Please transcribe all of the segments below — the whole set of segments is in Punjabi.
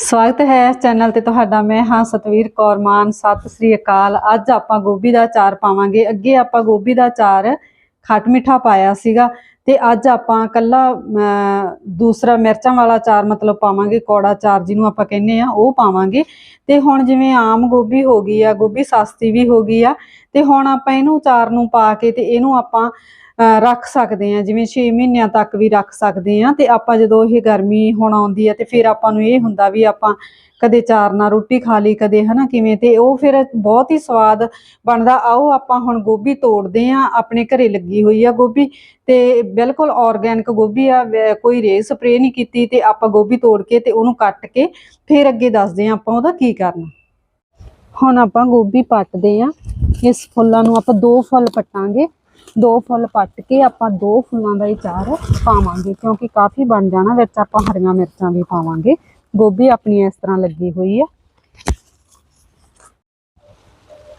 ਸਵਾਗਤ ਹੈ ਇਸ ਚੈਨਲ ਤੇ ਤੁਹਾਡਾ ਮੈਂ ਹਾਂ ਸਤਵੀਰ ਕੌਰ ਮਾਨ। ਸਤਿ ਸ੍ਰੀ ਅਕਾਲ। ਅੱਜ ਆਪਾਂ ਗੋਭੀ ਦਾ ਚਾਰ ਪਾਵਾਂਗੇ। ਅੱਗੇ ਆਪਾਂ ਗੋਭੀ ਦਾ ਚਾਰ ਖੱਟ ਮਿੱਠਾ ਪਾਇਆ ਸੀਗਾ ਤੇ ਅੱਜ ਆਪਾਂ ਕੱਲਾ ਅਮ, ਦੂਸਰਾ ਮਿਰਚਾਂ ਵਾਲਾ ਚਾਰ ਮਤਲਬ ਪਾਵਾਂਗੇ ਕੌੜਾ ਚਾਰ ਜਿਹਨੂੰ ਆਪਾਂ ਕਹਿੰਦੇ ਆ ਉਹ ਪਾਵਾਂਗੇ। ਤੇ ਹੁਣ ਜਿਵੇਂ ਆਮ ਗੋਭੀ ਹੋ ਗਈ ਆ ਗੋਭੀ ਸਸਤੀ ਵੀ ਹੋ ਗਈ ਆ ਤੇ ਹੁਣ ਆਪਾਂ ਇਹਨੂੰ ਚਾਰ ਨੂੰ ਪਾ ਕੇ ਤੇ ਇਹਨੂੰ ਆਪਾਂ ਰੱਖ ਸਕਦੇ ਆ ਜਿਵੇਂ 6 ਮਹੀਨਿਆਂ ਤੱਕ ਵੀ ਰੱਖ ਸਕਦੇ ਆ ਤੇ ਆਪਾਂ ਜਦੋਂ ਇਹ ਗਰਮੀ ਹੁਣ ਆਉਂਦੀ ਆ ਤੇ ਫਿਰ ਆਪਾਂ ਨੂੰ ਇਹ ਹੁੰਦਾ ਵੀ ਆਪਾਂ ਕਦੇ ਚਾਰ ਨਾਲ ਰੋਟੀ ਖਾ ਲਈ, ਕਦੇ ਹਨਾ ਕਿਵੇਂ, ਤੇ ਉਹ ਫਿਰ ਬਹੁਤ ਹੀ ਸਵਾਦ ਬਣਦਾ। ਆਓ ਆਪਾਂ ਹੁਣ ਗੋਭੀ ਤੋੜਦੇ ਆ ਆਪਣੇ ਘਰੇ ਲੱਗੀ ਹੋਈ ਆ ਗੋਭੀ, ਤੇ ਬਿਲਕੁਲ ਆਰਗੈਨਿਕ ਗੋਭੀ ਆ ਕੋਈ ਰੇ ਸਪਰੇ ਨਹੀਂ ਕੀਤੀ ਤੇ ਆਪਾਂ ਗੋਭੀ ਤੋੜ ਕੇ ਤੇ ਉਹਨੂੰ ਕੱਟ ਕੇ ਫਿਰ ਅੱਗੇ ਦੱਸਦੇ ਆ ਆਪਾਂ ਉਹਦਾ ਕੀ ਕਰਨਾ। ਹੁਣ ਆਪਾਂ ਗੋਭੀ ਪੱਟਦੇ ਆ ਇਸ ਫੁੱਲਾਂ ਨੂੰ ਆਪਾਂ ਦੋ ਫੁੱਲ ਪੱਟਾਂਗੇ। ਦੋ ਫੁੱਲ ਪੱਟ ਕੇ ਆਪਾਂ ਦੋ ਫੁੱਲਾਂ ਦਾ ਹੀ ਚਾਰ ਪਾਵਾਂਗੇ, ਕਿਉਂਕਿ ਕਾਫੀ ਬਣ ਜਾਣਾ, ਵਿੱਚ ਆਪਾਂ ਹਰੀਆਂ ਮਿਰਚਾਂ ਵੀ ਪਾਵਾਂਗੇ। ਗੋਭੀ ਆਪਣੀ ਇਸ ਤਰ੍ਹਾਂ ਲੱਗੀ ਹੋਈ ਆ।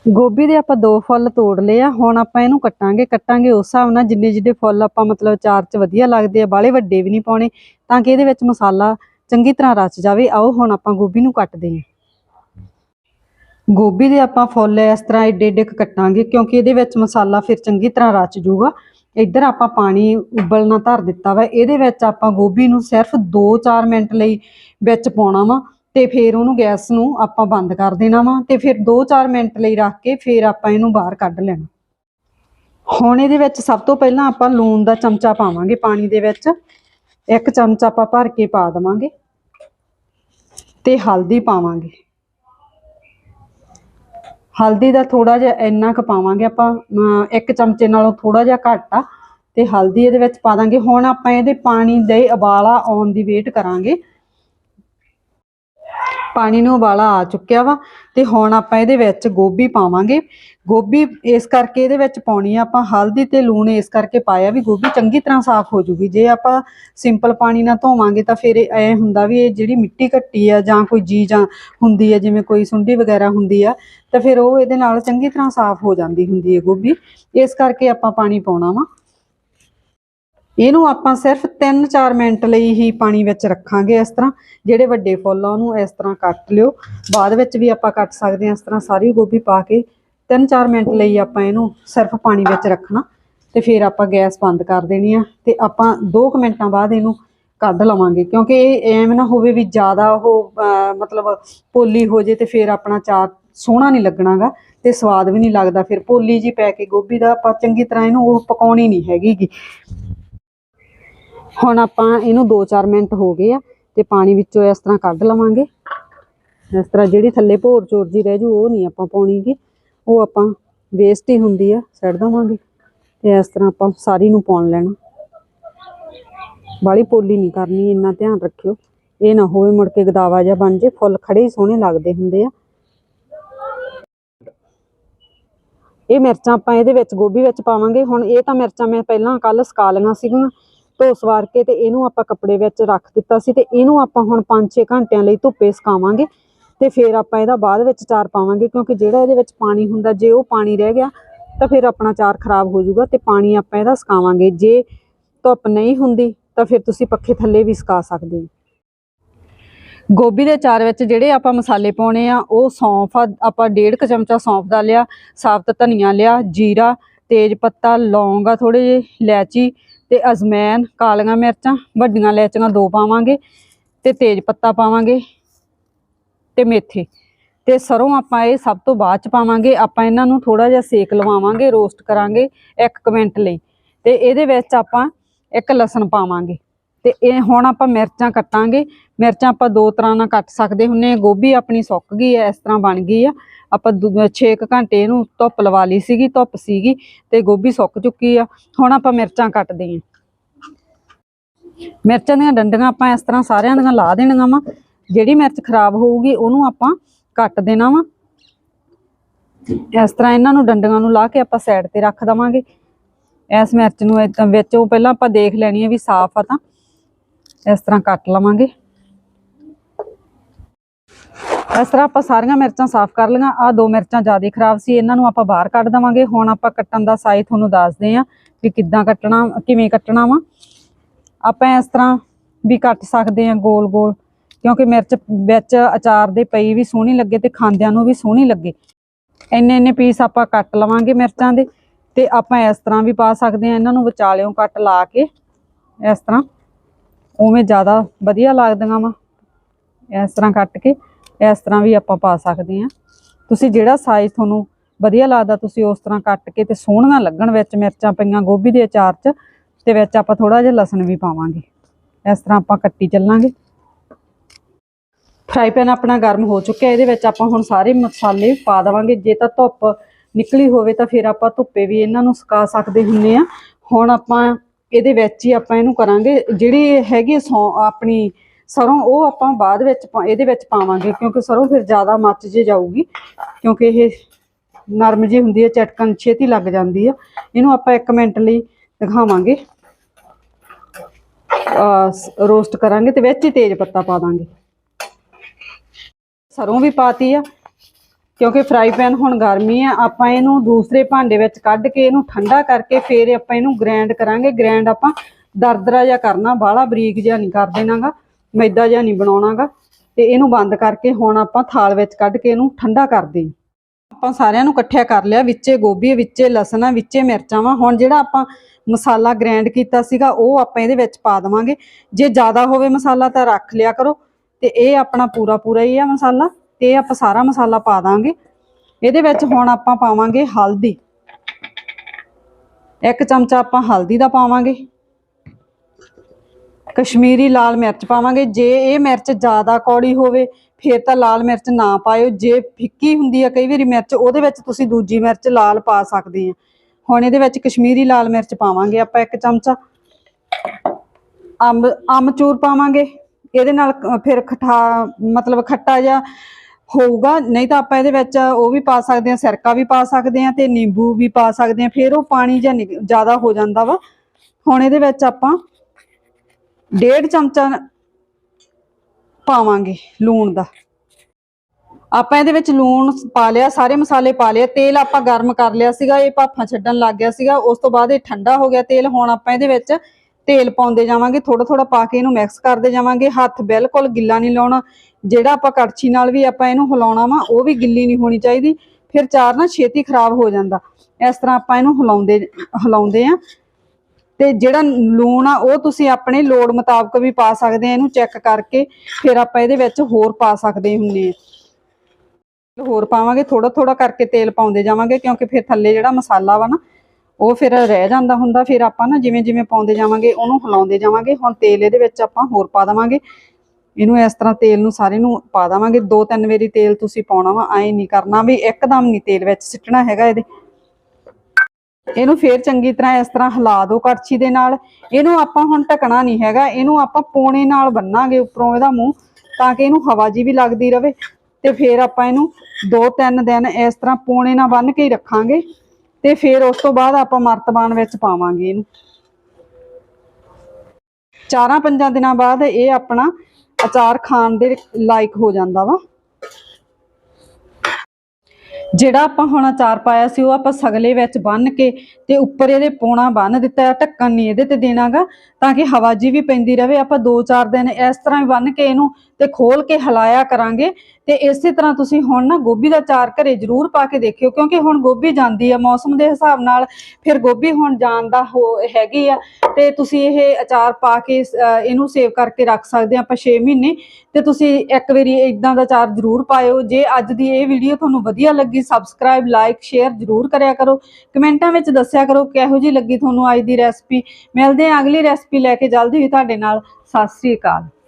ਗੋਭੀ ਦੇ ਆਪਾਂ ਦੋ ਫੁੱਲ ਤੋੜ ਲਏ ਆ, ਹੁਣ ਆਪਾਂ ਇਹਨੂੰ ਕੱਟਾਂਗੇ ਕੱਟਾਂਗੇ ਉਸ ਹਿਸਾਬ ਨਾਲ ਜਿੰਨੇ ਜਿੰਨੇ ਫੁੱਲ ਆਪਾਂ ਮਤਲਬ ਚਾਰ ਚ ਵਧੀਆ ਲੱਗਦੇ ਆ ਬਾਲੇ ਵੱਡੇ ਵੀ ਨਹੀਂ ਪਾਉਣੇ, ਤਾਂ ਕਿ ਇਹਦੇ ਵਿੱਚ ਮਸਾਲਾ ਚੰਗੀ ਤਰ੍ਹਾਂ ਰਚ ਜਾਵੇ। ਆਓ ਹੁਣ ਆਪਾਂ ਗੋਭੀ ਨੂੰ ਕੱਟਦੇ ਹਾਂ। ਗੋਭੀ ਦੇ ਆਪਾਂ ਫੁੱਲ ਇਸ ਤਰ੍ਹਾਂ ਏਡੇ ਏਡੇ ਕੁ ਕੱਟਾਂਗੇ, ਕਿਉਂਕਿ ਇਹਦੇ ਵਿੱਚ ਮਸਾਲਾ ਫਿਰ ਚੰਗੀ ਤਰ੍ਹਾਂ ਰਚ ਜੂਗਾ ਇੱਧਰ ਆਪਾਂ ਪਾਣੀ ਉਬਲਣਾ ਧਰ ਦਿੱਤਾ ਵਾ, ਇਹਦੇ ਵਿੱਚ ਆਪਾਂ ਗੋਭੀ ਨੂੰ ਸਿਰਫ 2-4 ਮਿੰਟ ਲਈ ਵਿੱਚ ਪਾਉਣਾ ਵਾ ਤੇ ਫਿਰ ਉਹਨੂੰ ਗੈਸ ਨੂੰ ਆਪਾਂ ਬੰਦ ਕਰ ਦੇਣਾ ਵਾ ਤੇ ਫਿਰ 2-4 ਮਿੰਟ ਲਈ ਰੱਖ ਕੇ ਫਿਰ ਆਪਾਂ ਇਹਨੂੰ ਬਾਹਰ ਕੱਢ ਲੈਣਾ। ਹੁਣ ਇਹਦੇ ਵਿੱਚ ਸਭ ਤੋਂ ਪਹਿਲਾਂ ਆਪਾਂ ਲੂਣ ਦਾ ਚਮਚਾ ਪਾਵਾਂਗੇ ਪਾਣੀ ਦੇ ਵਿੱਚ। ਇੱਕ ਚਮਚਾ ਆਪਾਂ ਭਰ ਕੇ ਪਾ ਦੇਵਾਂਗੇ ਤੇ ਹਲਦੀ ਪਾਵਾਂਗੇ। ਹਲਦੀ ਦਾ ਥੋੜਾ ਜਿਹਾ ਇੰਨਾ ਕੁ ਪਾਵਾਂਗੇ ਆਪਾਂ ਇੱਕ ਚਮਚੇ ਨਾਲੋਂ ਥੋੜਾ ਜਿਹਾ ਘੱਟ ਆ, ਤੇ ਹਲਦੀ ਇਹਦੇ ਵਿੱਚ ਪਾ ਦਾਂਗੇ। ਹੁਣ ਆਪਾਂ ਇਹਦੇ ਪਾਣੀ ਦੇ ਉਬਾਲਾ ਆਉਣ ਦੀ ਵੇਟ ਕਰਾਂਗੇ। ਪਾਣੀ ਨੂੰ ਉਬਾਲਾ ਆ ਚੁੱਕਿਆ ਵਾ ਤੇ ਹੁਣ ਆਪਾਂ ਇਹਦੇ ਵਿੱਚ ਗੋਭੀ ਪਾਵਾਂਗੇ। ਗੋਭੀ ਇਸ ਕਰਕੇ ਇਹਦੇ ਵਿੱਚ ਪਾਉਣੀ ਆ, ਆਪਾਂ ਹਲਦੀ ਤੇ ਲੂਣ ਇਸ ਕਰਕੇ ਪਾਇਆ ਵੀ ਗੋਭੀ ਚੰਗੀ ਤਰ੍ਹਾਂ ਸਾਫ਼ ਹੋ ਜੂਗੀ। ਜੇ ਆਪਾਂ ਸਿੰਪਲ ਪਾਣੀ ਨਾਲ ਧੋਵਾਂਗੇ ਤਾਂ ਫਿਰ ਐ ਹੁੰਦਾ ਵੀ ਇਹ ਜਿਹੜੀ ਮਿੱਟੀ ਘੱਟੀ ਆ ਜਾਂ ਕੋਈ ਜੀ ਜਾਂ ਹੁੰਦੀ ਆ, ਜਿਵੇਂ ਕੋਈ ਸੁੰਡੀ ਵਗੈਰਾ ਹੁੰਦੀ ਆ, ਤਾਂ ਫਿਰ ਉਹ ਇਹਦੇ ਨਾਲ ਚੰਗੀ ਤਰ੍ਹਾਂ ਸਾਫ਼ ਹੋ ਜਾਂਦੀ ਹੁੰਦੀ ਹੈ ਗੋਭੀ। ਇਸ ਕਰਕੇ ਆਪਾਂ ਪਾਣੀ ਪਾਉਣਾ ਵਾ। ਇਹਨੂੰ ਆਪਾਂ ਸਿਰਫ 3-4 ਮਿੰਟ ਲਈ ਹੀ ਪਾਣੀ ਵਿੱਚ ਰੱਖਾਂਗੇ ਇਸ ਤਰ੍ਹਾਂ ਜਿਹੜੇ ਵੱਡੇ ਫੁੱਲ ਆ ਉਹਨੂੰ ਇਸ ਤਰ੍ਹਾਂ ਕੱਟ ਲਿਓ। ਬਾਅਦ ਵਿੱਚ ਵੀ ਆਪਾਂ ਕੱਟ ਸਕਦੇ ਹਾਂ ਇਸ ਤਰ੍ਹਾਂ ਸਾਰੀ ਗੋਭੀ ਪਾ ਕੇ। 3-4 ਮਿੰਟ ਲਈ ਆਪਾਂ ਇਹਨੂੰ ਸਿਰਫ ਪਾਣੀ ਵਿੱਚ ਰੱਖਣਾ ਤੇ ਫਿਰ ਆਪਾਂ ਗੈਸ ਬੰਦ ਕਰ ਦੇਣੀ ਆ ਤੇ ਆਪਾਂ 2 ਮਿੰਟਾਂ ਬਾਅਦ ਇਹਨੂੰ ਕੱਢ ਲਵਾਂਗੇ ਕਿਉਂਕਿ ਇਹ ਐਵੇਂ ਨਾ ਹੋਵੇ ਵੀ ਜ਼ਿਆਦਾ ਉਹ ਅਹ, ਮਤਲਬ ਪੋਲੀ ਹੋ ਜੇ ਤੇ ਫਿਰ ਆਪਣਾ ਚਾਰ ਸੋਹਣਾ ਨਹੀਂ ਲੱਗਣਾਗਾ ਤੇ ਸਵਾਦ ਵੀ ਨਹੀਂ ਲੱਗਦਾ। ਫਿਰ ਪੋਲੀ ਜੀ ਪੈ ਕੇ ਗੋਭੀ ਦਾ ਆਪਾਂ ਚੰਗੀ ਤਰ੍ਹਾਂ ਇਹਨੂੰ ਉਹ ਪਕਾਉਣੀ ਨਹੀਂ ਹੈਗੀ ਹੁਣ ਆਪਾਂ ਇਹਨੂੰ 2-4 ਮਿੰਟ ਹੋ ਗਏ ਆ ਤੇ ਪਾਣੀ ਵਿੱਚੋਂ ਇਸ ਤਰ੍ਹਾਂ ਕੱਢ ਲਵਾਂਗੇ। ਇਸ ਤਰ੍ਹਾਂ ਜਿਹੜੀ ਥੱਲੇ ਭੋਰ ਚੋਰ ਜੀ ਰਹਿ ਜੂ, ਉਹ ਨਹੀਂ ਆਪਾਂ ਪਾਉਣੀ ਗੀ ਉਹ ਆਪਾਂ ਵੇਸਟ ਹੀ ਹੁੰਦੀ ਆ ਛੱਡ ਦਵਾਂਗੇ। ਤੇ ਇਸ ਤਰ੍ਹਾਂ ਆਪਾਂ ਸਾਰੀ ਨੂੰ ਪਾਉਣ ਲੈਣਾ। ਬਾਲੀ ਪੋਲੀ ਨਹੀਂ ਕਰਨੀ, ਇੰਨਾ ਧਿਆਨ ਰੱਖਿਓ। ਇਹ ਨਾ ਹੋਵੇ ਮੁੜ ਕੇ ਗਦਾਵਾ ਜਿਹਾ ਬਣ ਜੇ, ਫੁੱਲ ਖੜੇ ਹੀ ਸੋਹਣੇ ਲੱਗਦੇ ਹੁੰਦੇ ਆ। ਇਹ ਮਿਰਚਾਂ ਆਪਾਂ ਇਹਦੇ ਵਿੱਚ ਗੋਭੀ ਵਿੱਚ ਪਾਵਾਂਗੇ। ਹੁਣ ਇਹ ਤਾਂ ਮਿਰਚਾਂ ਮੈਂ ਪਹਿਲਾਂ ਕੱਲ ਸਕਾ ਲਈਆਂ ਸੀਗੀਆਂ। ਧੋ ਸਵਾਰ ਕੇ ਤੇ ਇਹਨੂੰ ਆਪਾਂ ਕੱਪੜੇ ਵਿੱਚ ਰੱਖ ਦਿੱਤਾ ਸੀ ਤੇ ਇਹਨੂੰ ਆਪਾਂ ਹੁਣ 5-6 ਘੰਟਿਆਂ ਲਈ ਧੁੱਪੇ ਸੁਕਾਵਾਂਗੇ ਤੇ ਫਿਰ ਆਪਾਂ ਇਹਦਾ ਬਾਅਦ ਵਿੱਚ ਚਾਰ ਪਾਵਾਂਗੇ ਕਿਉਂਕਿ ਜਿਹੜਾ ਇਹਦੇ ਵਿੱਚ ਪਾਣੀ ਹੁੰਦਾ, ਜੇ ਉਹ ਪਾਣੀ ਰਹਿ ਗਿਆ ਤਾਂ ਫਿਰ ਆਪਣਾ ਚਾਰ ਖਰਾਬ ਹੋ ਜਾਊਗਾ ਤੇ ਪਾਣੀ ਆਪਾਂ ਇਹਦਾ ਸੁਕਾਵਾਂਗੇ। ਜੇ ਧੁੱਪ ਨਹੀਂ ਹੁੰਦੀ ਤਾਂ ਫਿਰ ਤੁਸੀਂ ਪੱਖੇ ਥੱਲੇ ਵੀ ਸੁਕਾ ਸਕਦੇ ਹੋ। ਗੋਭੀ ਦੇ ਚਾਰ ਵਿੱਚ ਜਿਹੜੇ ਆਪਾਂ ਮਸਾਲੇ ਪਾਉਣੇ ਆ, ਉਹ ਸੌਂਫ ਆ, ਆਪਾਂ ਡੇਢ ਕੁ ਚਮਚਾ ਸੌਂਫ ਦਾ ਲਿਆ, ਸਾਬਤ ਧਨੀਆ ਲਿਆ, ਜੀਰਾ, ਤੇਜ ਪੱਤਾ, ਲੌਂਗ ਆ ਥੋੜੇ ਜਿਹੇ, ਇਲਾਇਚੀ ਤੇ ਅਜਮੈਨ, ਕਾਲੀਆਂ ਮਿਰਚਾਂ, ਵੱਡੀਆਂ ਇਲਾਇਚੀਆਂ ਦੋ ਪਾਵਾਂਗੇ ਤੇ ਤੇਜ ਪੱਤਾ ਪਾਵਾਂਗੇ ਤੇ ਮੇਥੇ। ਤੇ ਸਰੋਂ ਆਪਾਂ ਇਹ ਸਭ ਤੋਂ ਬਾਅਦ ਚ ਪਾਵਾਂਗੇ। ਆਪਾਂ ਇਹਨਾਂ ਨੂੰ ਥੋੜਾ ਜਿਹਾ ਸੇਕ ਲਵਾਵਾਂਗੇ, ਰੋਸਟ ਕਰਾਂਗੇ 1 ਮਿੰਟ ਲਈ। ਤੇ ਇਹਦੇ ਵਿੱਚ ਆਪਾਂ ਇੱਕ ਲਸਣ ਪਾਵਾਂਗੇ। ਤੇ ਇਹ ਹੁਣ ਆਪਾਂ ਮਿਰਚਾਂ ਕੱਟਾਂਗੇ। ਮਿਰਚਾਂ ਆਪਾਂ ਦੋ ਤਰ੍ਹਾਂ ਨਾਲ ਕੱਟ ਸਕਦੇ ਹੁੰਨੇ ਗੋਭੀ ਆਪਣੀ ਸੁੱਕ ਗਈ ਹੈ ਇਸ ਤਰ੍ਹਾਂ ਬਣ ਗਈ ਆ। ਆਪਾਂ 6 ਘੰਟੇ ਇਹਨੂੰ ਧੁੱਪ ਲਵਾ ਲਈ ਸੀਗੀ, ਧੁੱਪ ਸੀਗੀ ਤੇ ਗੋਭੀ ਸੁੱਕ ਚੁੱਕੀ ਆ। ਹੁਣ ਆਪਾਂ ਮਿਰਚਾਂ ਕੱਟਦੇ ਆਂ। ਮਿਰਚਾਂ ਦੀਆਂ ਡੰਡੀਆਂ ਆਪਾਂ ਇਸ ਤਰ੍ਹਾਂ ਸਾਰਿਆਂ ਦੀਆਂ ਲਾ ਦੇਣੀਆਂ ਵਾ। ਜਿਹੜੀ ਮਿਰਚ ਖਰਾਬ ਹੋਊਗੀ, ਉਹਨੂੰ ਆਪਾਂ ਕੱਟ ਦੇਣਾ ਵਾ। ਇਸ ਤਰ੍ਹਾਂ ਇਹਨਾਂ ਨੂੰ ਡੰਡੀਆਂ ਨੂੰ ਲਾ ਕੇ ਆਪਾਂ ਸਾਈਡ ਤੇ ਰੱਖ ਦਵਾਂਗੇ। ਇਸ ਮਿਰਚ ਨੂੰ ਵਿੱਚੋਂ ਪਹਿਲਾਂ ਆਪਾਂ ਦੇਖ ਲੈਣੀ ਹੈ ਵੀ ਸਾਫ਼ ਆ ਤਾਂ। ਇਸ ਤਰ੍ਹਾਂ ਕੱਟ ਲਵਾਂਗੇ। ਇਸ ਤਰ੍ਹਾਂ ਆਪਾਂ ਸਾਰੀਆਂ ਮਿਰਚਾਂ ਸਾਫ਼ ਕਰ ਲਈਆਂ। ਆ ਦੋ ਮਿਰਚਾਂ ਜ਼ਿਆਦਾ ਖਰਾਬ ਸੀ। ਇਹਨਾਂ ਨੂੰ ਆਪਾਂ ਬਾਹਰ ਕੱਢ ਦਵਾਂਗੇ। ਹੁਣ ਆਪਾਂ ਕੱਟਣ ਦਾ ਸਾਈਜ਼ ਤੁਹਾਨੂੰ ਦੱਸਦੇ ਆ ਵੀ ਕਿੱਦਾਂ ਕੱਟਣਾ, ਕਿਵੇਂ ਕੱਟਣਾ ਵਾ। ਆਪਾਂ ਇਸ ਤਰ੍ਹਾਂ ਵੀ ਕੱਟ ਸਕਦੇ ਆ ਗੋਲ ਗੋਲ ਕਿਉਂਕਿ ਮਿਰਚ ਵਿੱਚ ਅਚਾਰ ਦੇ ਪਈ ਵੀ ਸੋਹਣੀ ਲੱਗੇ ਤੇ ਖਾਂਦਿਆਂ ਨੂੰ ਵੀ ਸੋਹਣੀ ਲੱਗੇ। ਇੰਨੇ ਇੰਨੇ ਪੀਸ ਆਪਾਂ ਕੱਟ ਲਵਾਂਗੇ ਮਿਰਚਾਂ ਦੇ ਤੇ ਆਪਾਂ ਇਸ ਤਰ੍ਹਾਂ ਵੀ ਪਾ ਸਕਦੇ ਆ ਇਹਨਾਂ ਨੂੰ ਵਿਚਾਲਿਓਂ ਕੱਟ ਲਾ ਕੇ ਇਸ ਤਰ੍ਹਾਂ ਉਵੇਂ ਜ਼ਿਆਦਾ ਵਧੀਆ ਲੱਗਦੀਆਂ ਵਾ। ਇਸ ਤਰ੍ਹਾਂ ਕੱਟ ਕੇ ਇਸ ਤਰ੍ਹਾਂ ਵੀ ਆਪਾਂ ਪਾ ਸਕਦੇ ਆ ਤੁਸੀਂ ਜਿਹੜਾ ਸਾਈਜ਼ ਤੁਹਾਨੂੰ ਵਧੀਆ ਲੱਗਦਾ, ਤੁਸੀਂ ਉਸ ਤਰ੍ਹਾਂ ਕੱਟ ਕੇ ਤੇ ਸੋਹਣੀਆਂ ਲੱਗਣ ਵਿੱਚ ਮਿਰਚਾਂ ਪਈਆਂ ਗੋਭੀ ਦੇ ਅਚਾਰ 'ਚ, ਤੇ ਵਿੱਚ ਆਪਾਂ ਥੋੜਾ ਜਿਹਾ ਲਸਣ ਵੀ ਪਾਵਾਂਗੇ। ਇਸ ਤਰ੍ਹਾਂ ਆਪਾਂ ਕੱਟੀ ਚੱਲਾਂਗੇ। ਫਰਾਈ ਪੈਨ ਆਪਣਾ ਗਰਮ ਹੋ ਚੁੱਕਿਆ ਇਹਦੇ ਵਿੱਚ ਆਪਾਂ ਹੁਣ ਸਾਰੇ ਮਸਾਲੇ ਪਾ ਦੇਵਾਂਗੇ। ਜੇ ਤਾਂ ਧੁੱਪ ਨਿਕਲੀ ਹੋਵੇ ਤਾਂ ਫਿਰ ਆਪਾਂ ਧੁੱਪੇ ਵੀ ਇਹਨਾਂ ਨੂੰ ਸੁਕਾ ਸਕਦੇ ਹੁੰਨੇ ਆ ਹੁਣ ਆਪਾਂ ਇਹਦੇ ਵਿੱਚ ਹੀ ਆਪਾਂ ਇਹਨੂੰ ਕਰਾਂਗੇ। ਜਿਹੜੀ ਹੈਗੀ ਸੌ ਆਪਣੀ ਸਰੋਂ ਉਹ ਆਪਾਂ ਬਾਅਦ ਵਿੱਚ ਪਾ- ਇਹਦੇ ਵਿੱਚ ਪਾਵਾਂਗੇ, ਕਿਉਂਕਿ ਸਰੋਂ ਫਿਰ ਜ਼ਿਆਦਾ ਮੱਚ ਜੇ ਜਾਊਗੀ, ਕਿਉਂਕਿ ਇਹ ਨਰਮ ਜੀ ਹੁੰਦੀ ਹੈ, ਚਟਕਣ ਛੇਤੀ ਲੱਗ ਜਾਂਦੀ ਆ। ਇਹਨੂੰ ਆਪਾਂ 1 ਮਿੰਟ ਲਈ ਦਿਖਾਵਾਂਗੇ। ਰੋਸਟ ਕਰਾਂਗੇ ਤੇ ਵਿੱਚ ਹੀ ਤੇਜ਼ ਪੱਤਾ ਪਾ ਦਾਂਗੇ। ਸਰੋਂ ਵੀ ਪਾਤੀ ਆ, ਕਿਉਂਕਿ ਫਰਾਈ ਪੈਨ ਹੁਣ ਗਰਮੀ ਆ, ਆਪਾਂ ਇਹਨੂੰ ਦੂਸਰੇ ਭਾਂਡੇ ਵਿੱਚ ਕੱਢ ਕੇ ਇਹਨੂੰ ਠੰਡਾ ਕਰਕੇ ਫੇਰ ਆਪਾਂ ਇਹਨੂੰ ਗ੍ਰਾਈਂਡ ਕਰਾਂਗੇ। ਗ੍ਰਾਈਂਡ ਆਪਾਂ ਦਰਦਰਾ ਜਿਹਾ ਕਰਨਾ, ਬਾਹਲਾ ਬਰੀਕ ਜਿਹਾ ਨਹੀਂ ਕਰ ਦੇਣਾਗਾ। ਮੈਦਾ ਜਿਹਾ ਨਹੀਂ ਬਣਾਉਣਾਗਾ। ਤੇ ਇਹਨੂੰ ਬੰਦ ਕਰਕੇ ਹੁਣ ਆਪਾਂ ਥਾਲ ਵਿੱਚ ਕੱਢ ਕੇ ਇਹਨੂੰ ਠੰਡਾ ਕਰਦੇ ਹਾਂ ਆਪਾਂ ਸਾਰਿਆਂ ਨੂੰ ਇਕੱਠਿਆ ਕਰ ਲਿਆ, ਵਿੱਚੇ ਗੋਭੀ, ਵਿੱਚੇ ਲਸਣ ਆ ਵਿੱਚੇ ਮਿਰਚਾਂ ਵਾ। ਹੁਣ ਜਿਹੜਾ ਆਪਾਂ ਮਸਾਲਾ ਗ੍ਰਾਈਂਡ ਕੀਤਾ ਸੀਗਾ, ਉਹ ਆਪਾਂ ਇਹਦੇ ਵਿੱਚ ਪਾ ਦੇਵਾਂਗੇ। ਜੇ ਜ਼ਿਆਦਾ ਹੋਵੇ ਮਸਾਲਾ ਤਾਂ ਰੱਖ ਲਿਆ ਕਰੋ। ਤੇ ਇਹ ਆਪਣਾ ਪੂਰਾ ਪੂਰਾ ਹੀ ਆ ਮਸਾਲਾ, ਤੇ ਇਹ ਆਪਾਂ ਸਾਰਾ ਮਸਾਲਾ ਪਾ ਦਾਂਗੇ। ਇਹਦੇ ਵਿੱਚ ਹੁਣ ਆਪਾਂ ਪਾਵਾਂਗੇ ਹਲਦੀ। ਇੱਕ ਚਮਚਾ ਆਪਾਂ ਹਲਦੀ ਦਾ ਪਾਵਾਂਗੇ। ਕਸ਼ਮੀਰੀ ਲਾਲ ਮਿਰਚ ਪਾਵਾਂਗੇ। ਜੇ ਇਹ ਮਿਰਚ ਜ਼ਿਆਦਾ ਕੌੜੀ ਹੋਵੇ, ਫਿਰ ਤਾਂ ਲਾਲ ਮਿਰਚ ਨਾ ਪਾਇਓ। ਜੇ ਫਿੱਕੀ ਹੁੰਦੀ ਆ ਕਈ ਵਾਰੀ ਮਿਰਚ, ਉਹਦੇ ਵਿੱਚ ਤੁਸੀਂ ਦੂਜੀ ਮਿਰਚ ਲਾਲ ਪਾ ਸਕਦੇ ਆ। ਹੁਣ ਇਹਦੇ ਵਿੱਚ ਕਸ਼ਮੀਰੀ ਲਾਲ ਮਿਰਚ ਪਾਵਾਂਗੇ ਆਪਾਂ ਇੱਕ ਚਮਚਾ। ਅੰਬ ਅੰਬਚੂਰ ਪਾਵਾਂਗੇ। ਇਹਦੇ ਨਾਲ ਫਿਰ ਖਟਾ ਮਤਲਬ ਖੱਟਾ ਜਿਹਾ ਹੋਊਗਾ। ਨਹੀਂ ਤਾਂ ਆਪਾਂ ਇਹਦੇ ਵਿੱਚ ਉਹ ਵੀ ਪਾ ਸਕਦੇ ਆ, ਸਿਰਕਾ ਵੀ ਪਾ ਸਕਦੇ ਆ ਤੇ ਨਿੰਬੂ ਵੀ ਪਾ ਸਕਦੇ ਆ। ਫਿਰ ਉਹ ਪਾਣੀ ਜਾਂ ਨਿਕ- ਜ਼ਿਆਦਾ ਹੋ ਜਾਂਦਾ ਵਾ। ਹੁਣ ਇਹਦੇ ਵਿੱਚ ਆਪਾਂ ਡੇਢ ਚਮਚਾ ਪਾਵਾਂਗੇ ਲੂਣ ਦਾ। ਆਪਾਂ ਇਹਦੇ ਵਿੱਚ ਲੂਣ ਪਾ ਲਿਆ, ਸਾਰੇ ਮਸਾਲੇ ਪਾ ਲਿਆ ਤੇਲ ਆਪਾਂ ਗਰਮ ਕਰ ਲਿਆ ਸੀਗਾ, ਇਹ ਭਾਫਾਂ ਛੱਡਣ ਲੱਗ ਗਿਆ ਸੀਗਾ। ਉਸ ਤੋਂ ਬਾਅਦ ਇਹ ਠੰਡਾ ਹੋ ਗਿਆ ਤੇਲ। ਹੁਣ ਆਪਾਂ ਇਹਦੇ ਵਿੱਚ ਤੇਲ ਪਾਉਂਦੇ ਜਾਵਾਂਗੇ ਥੋੜਾ ਥੋੜਾ ਪਾ ਕੇ ਇਹਨੂੰ ਮਿਕਸ ਕਰਦੇ ਜਾਵਾਂਗੇ। ਹੱਥ ਬਿਲਕੁਲ ਗਿੱਲਾ ਨਹੀਂ ਲਾਉਣਾ। ਜਿਹੜਾ ਆਪਾਂ ਕੜਛੀ ਨਾਲ ਵੀ ਆਪਾਂ ਇਹਨੂੰ ਹਿਲਾਉਣਾ ਵਾ, ਉਹ ਵੀ ਗਿੱਲੀ ਨਹੀਂ ਹੋਣੀ ਚਾਹੀਦੀ। ਫਿਰ ਚਾਰ ਨਾ ਛੇਤੀ ਖਰਾਬ ਹੋ ਜਾਂਦਾ। ਇਸ ਤਰ੍ਹਾਂ ਆਪਾਂ ਇਹਨੂੰ ਹਿਲਾਉਂਦੇ ਹਿਲਾਉਂਦੇ ਆ ਤੇ ਜਿਹੜਾ ਲੂਣ ਆ, ਉਹ ਤੁਸੀਂ ਆਪਣੇ ਲੋੜ ਮੁਤਾਬਕ ਵੀ ਪਾ ਸਕਦੇ ਆ, ਇਹਨੂੰ ਚੈੱਕ ਕਰਕੇ ਫਿਰ ਆਪਾਂ ਇਹਦੇ ਵਿੱਚ ਹੋਰ ਪਾ ਸਕਦੇ ਹੁੰਨੇ ਆ। ਹੋਰ ਪਾਵਾਂਗੇ ਥੋੜਾ ਥੋੜਾ ਕਰਕੇ ਤੇਲ ਪਾਉਂਦੇ ਜਾਵਾਂਗੇ, ਕਿਉਂਕਿ ਫਿਰ ਥੱਲੇ ਜਿਹੜਾ ਮਸਾਲਾ ਵਾ ਨਾ, ਉਹ ਫਿਰ ਰਹਿ ਜਾਂਦਾ ਹੁੰਦਾ। ਫਿਰ ਆਪਾਂ ਨਾ ਜਿਵੇਂ ਜਿਵੇਂ ਪਾਉਂਦੇ ਜਾਵਾਂਗੇ, ਉਹਨੂੰ ਹਿਲਾਉਂਦੇ ਜਾਵਾਂਗੇ। ਹੁਣ ਤੇਲ ਇਹਦੇ ਵਿੱਚ ਆਪਾਂ ਹੋਰ ਪਾ ਦੇਵਾਂਗੇ। ਇਹਨੂੰ ਇਸ ਤਰ੍ਹਾਂ ਤੇਲ ਨੂੰ ਸਾਰੇ ਨੂੰ ਪਾ ਦੇਵਾਂਗੇ। ਦੋ ਤਿੰਨ ਵਾਰੀ ਤੇਲ ਤੁਸੀਂ ਪਾਉਣਾ ਵਾ, ਐਂ ਨਹੀਂ ਕਰਨਾ ਵੀ ਇੱਕਦਮ ਨਹੀਂ ਤੇਲ ਵਿੱਚ ਸਿੱਟਣਾ ਹੈਗਾ ਇਹਦੇ। ਇਹਨੂੰ ਫੇਰ ਚੰਗੀ ਤਰ੍ਹਾਂ ਇਸ ਤਰ੍ਹਾਂ ਹਿਲਾ ਦਿਓ ਕੜਛੀ ਦੇ ਨਾਲ। ਇਹਨੂੰ ਆਪਾਂ ਹੁਣ ਢਕਣਾ ਨਹੀਂ ਹੈਗਾ। ਇਹਨੂੰ ਆਪਾਂ ਪੋਣੇ ਨਾਲ ਬੰਨਾਂਗੇ ਉੱਪਰੋਂ ਇਹਦਾ ਮੂੰਹ, ਤਾਂ ਕਿ ਇਹਨੂੰ ਹਵਾ ਜੀ ਵੀ ਲੱਗਦੀ ਰਵੇ। ਤੇ ਫੇਰ ਆਪਾਂ ਇਹਨੂੰ ਦੋ ਤਿੰਨ ਦਿਨ ਇਸ ਤਰ੍ਹਾਂ ਪੋਣੇ ਨਾਲ ਬੰਨ ਕੇ ਹੀ ਰੱਖਾਂਗੇ। ਤੇ ਫੇਰ ਉਸ ਤੋਂ ਬਾਅਦ ਆਪਾਂ ਮਰਤਬਾਨ ਵਿੱਚ ਪਾਵਾਂਗੇ ਇਹਨੂੰ। ਚਾਰਾਂ ਪੰਜਾਂ ਦਿਨਾਂ ਬਾਅਦ ਇਹ ਆਪਣਾ ਅਚਾਰ ਖਾਣ ਦੇ ਲਾਇਕ ਹੋ ਜਾਂਦਾ ਵਾ। ਜਿਹੜਾ ਆਪਾਂ ਹੁਣ ਅਚਾਰ ਪਾਇਆ ਸੀ, ਉਹ ਆਪਾਂ ਸਗਲੇ ਵਿੱਚ ਬੰਨ ਕੇ ਤੇ ਉੱਪਰ ਇਹਦੇ ਪੋਣਾ ਬੰਨ ਦਿੱਤਾ ਹੈ, ਢੱਕਣ ਨਹੀਂ ਇਹਦੇ ਤੇ ਦੇਣਾਗਾ, ਤਾਂ ਕਿ ਹਵਾ ਜੀ ਵੀ ਪੈਂਦੀ ਰਹੇ, ਆਪਾਂ 2-4 ਦਿਨ ਇਸ ਤਰ੍ਹਾਂ ਹੀ ਬੰਨ ਕੇ ਇਹਨੂੰ ਤੇ ਖੋਲ ਕੇ ਹਲਾਇਆ ਕਰਾਂਗੇ। ਤੇ ਇਸੇ ਤਰ੍ਹਾਂ ਤੁਸੀਂ ਹੁਣ ਨਾ ਗੋਭੀ ਦਾ ਅਚਾਰ ਘਰੇ ਜ਼ਰੂਰ ਪਾ ਕੇ ਦੇਖਿਓ, ਕਿਉਂਕਿ ਹੁਣ ਗੋਭੀ ਜਾਂਦੀ ਆ ਮੌਸਮ ਦੇ ਹਿਸਾਬ ਨਾਲ, ਫਿਰ ਗੋਭੀ ਹੁਣ ਜਾਣ ਦਾ ਹੋ- ਹੈਗੀ ਆ, ਤੇ ਤੁਸੀਂ ਇਹ ਅਚਾਰ ਪਾ ਕੇ ਇਹਨੂੰ ਸੇਵ ਕਰਕੇ ਰੱਖ ਸਕਦੇ ਆ ਆਪਾਂ 6 ਮਹੀਨੇ। ਤੇ ਤੁਸੀਂ ਇੱਕ ਵਾਰੀ ਇਦਾਂ ਦਾ ਅਚਾਰ ਜ਼ਰੂਰ ਪਾਇਓ, ਜੇ ਅੱਜ ਦੀ ਇਹ ਵੀਡੀਓ ਤੁਹਾਨੂੰ ਵਧੀਆ ਲੱਗੀ ਸਬਸਕ੍ਰਾਈਬ, ਲਾਈਕ, ਸ਼ੇਅਰ ਜ਼ਰੂਰ ਕਰਿਆ ਕਰੋ। ਕਮੈਂਟਾਂ ਵਿੱਚ ਦੱਸਿਆ ਕਰੋ ਕਿਹੋ ਜੀ ਲੱਗੀ ਤੁਹਾਨੂੰ ਅੱਜ ਦੀ ਰੈਸਪੀ। ਮਿਲਦੇ ਆ ਅਗਲੀ ਰੈਸਪੀ ਲੈ ਕੇ ਜਲਦੀ ਹੀ ਤੁਹਾਡੇ ਨਾਲ। ਸਤਿ ਸ੍ਰੀ ਅਕਾਲ।